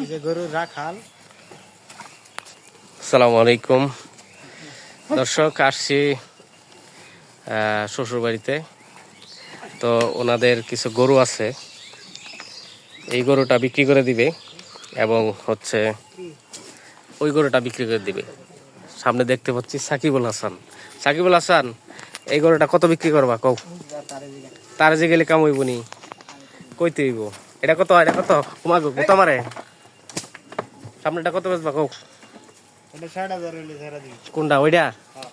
এই যে গরুর রাখাল। আসসালামু আলাইকুম। দর্শক, আসছি শ্বশুর বাড়িতে তো ওনাদের কিছু গরু আছে। এই গরুটা বিক্রি করে দিবে এবং হচ্ছে ওই গরুটা বিক্রি করে দিবে। সামনে দেখতে পাচ্ছি সাকিবুল হাসান। সাকিবুল হাসান, এই গরুটা কত বিক্রি করবা? কও। তার যে গেলে কাম হইব নি। কইতে হইব। এটা কত? এটা কত? তোমার কত মারে সামনেটা কত বেচবা কও? এটা ষাট হাজার হইলে ছেড়ে দিবি। কোনটা ওইটা? হ্যাঁ।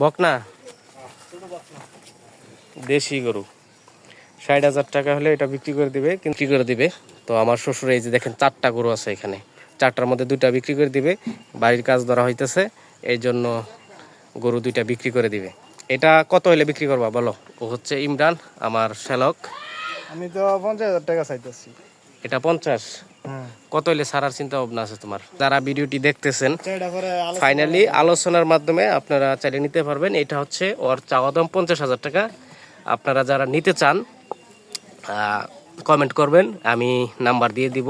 বকনা? দেশি গরু। ষাট হাজার টাকা হলে এটা বিক্রি করে দিবে বিক্রি করে দিবে। তো আমার শ্বশুর এই যে দেখেন চারটা গরু আছে এখানে। চারটার মধ্যে দুইটা বিক্রি করে দিবে। বাড়ির কাজ ধরা হইতেছে এই জন্য গরু দুইটা বিক্রি করে দিবে। এটা কত হলে বিক্রি করবা বলো? ও হচ্ছে ইমরান আমার শ্যালক। আমি তো পঞ্চাশ হাজার টাকা চাইতেছি। এটা পঞ্চাশ। কত হলে সারার চিন্তা ভাবনা আছে তোমার? যারা ভিডিওটি দেখতেছেন ফাইনালি আলোচনার মাধ্যমে আপনারা চাইলে নিতে পারবেন। এটা হচ্ছে ওর চাওয়া দাম পঞ্চাশ হাজার টাকা। আপনারা যারা নিতে চান কমেন্ট করবেন। আমি নাম্বার দিয়ে দিব।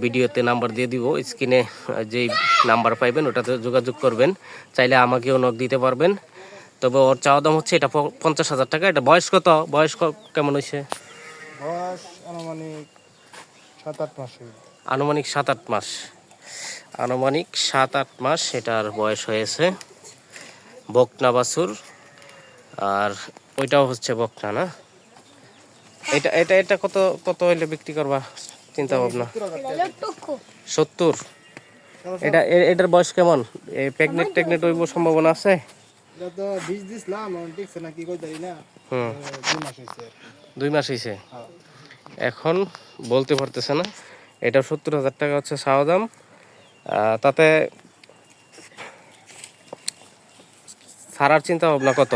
ভিডিওতে নাম্বার দিয়ে দিব। স্ক্রিনে যেই নাম্বার পাইবেন ওটাতে যোগাযোগ করবেন। চাইলে আমাকেও নক দিতে পারবেন। তবে ওর চাওয়া দাম হচ্ছে এটা পঞ্চাশ হাজার টাকা। এটা বয়স কত? বয়স ক- কেমন হয়েছে বয়স আনুমানিক সাত আট মাস আনুমানিক সাত আট মাস। আনুমানিক সাত আট মাস এটার বয়স হয়েছে বকনা বাছুর। আর ওইটাও হচ্ছে বকনা না? এটা এটা এটা কত কত হইলে বিক্রি করবা? চিন্তা ভাবনা। সত্তর। এটা এটার বয়স কেমন? এই প্রেগনেন্ট টেগনেন্ট হইব সম্ভাবনা আছে? এটা তো বীজ দিছিলাম এখন না কি কইতারি না। হুম। দুই মাস হয়েছে দুই মাস হয়েছে হ্যাঁ। এখন বলতে পারতেছে না। এটা সত্তর হাজার টাকা হচ্ছে চাওয়া দাম। তাতে সারার চিন্তা ভাবনা কত?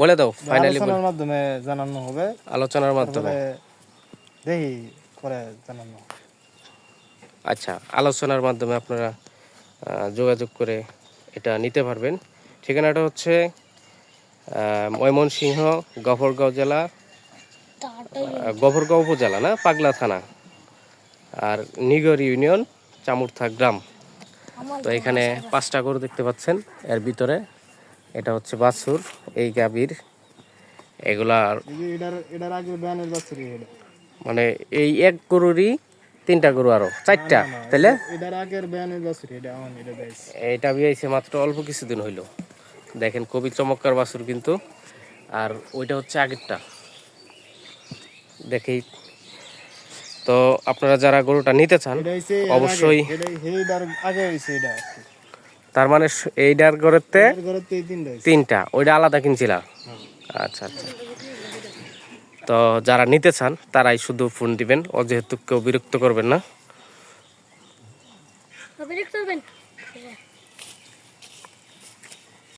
বলে দাও ফাইনালি আলোচনার মাধ্যমে জানানো হবে। আলোচনার মাধ্যমে। দেখি পরে জানানো আচ্ছা আলোচনার মাধ্যমে আপনারা যোগাযোগ করে এটা নিতে পারবেন। ঠিকানাটা হচ্ছে ময়মনসিংহ গফরগাঁও জেলা আহ, গফরগাঁও উপজেলা না? পাগলা থানা। আর নিগর ইউনিয়ন চামুরথা গ্রাম। তো এখানে পাঁচটা গরু দেখতে পাচ্ছেন। এর ভিতরে এটা হচ্ছে বাছুর এই গাভীর। এগুলার মানে এই এক গরুরই তিনটা গরু আরও চারটা তাইলে? এটা বিয়েছে মাত্র অল্প কিছুদিন হইল। দেখেন খুবই চমৎকার বাছুর কিন্তু। আর ওইটা হচ্ছে আগেরটা। দেখেই তো আপনারা যারা গরুটা নিতে চান অবশ্যই। তার মানে এইটার গড়েতে এর ঘরে তো এই তিনটা ওইটা আলাদা কিনছিলা? আচ্ছা আচ্ছা। তো যারা নিতে চান তারাই শুধু ফোন দিবেন ও যেহেতু কেউ বিরক্ত করবেন না। বিরক্ত হবেন?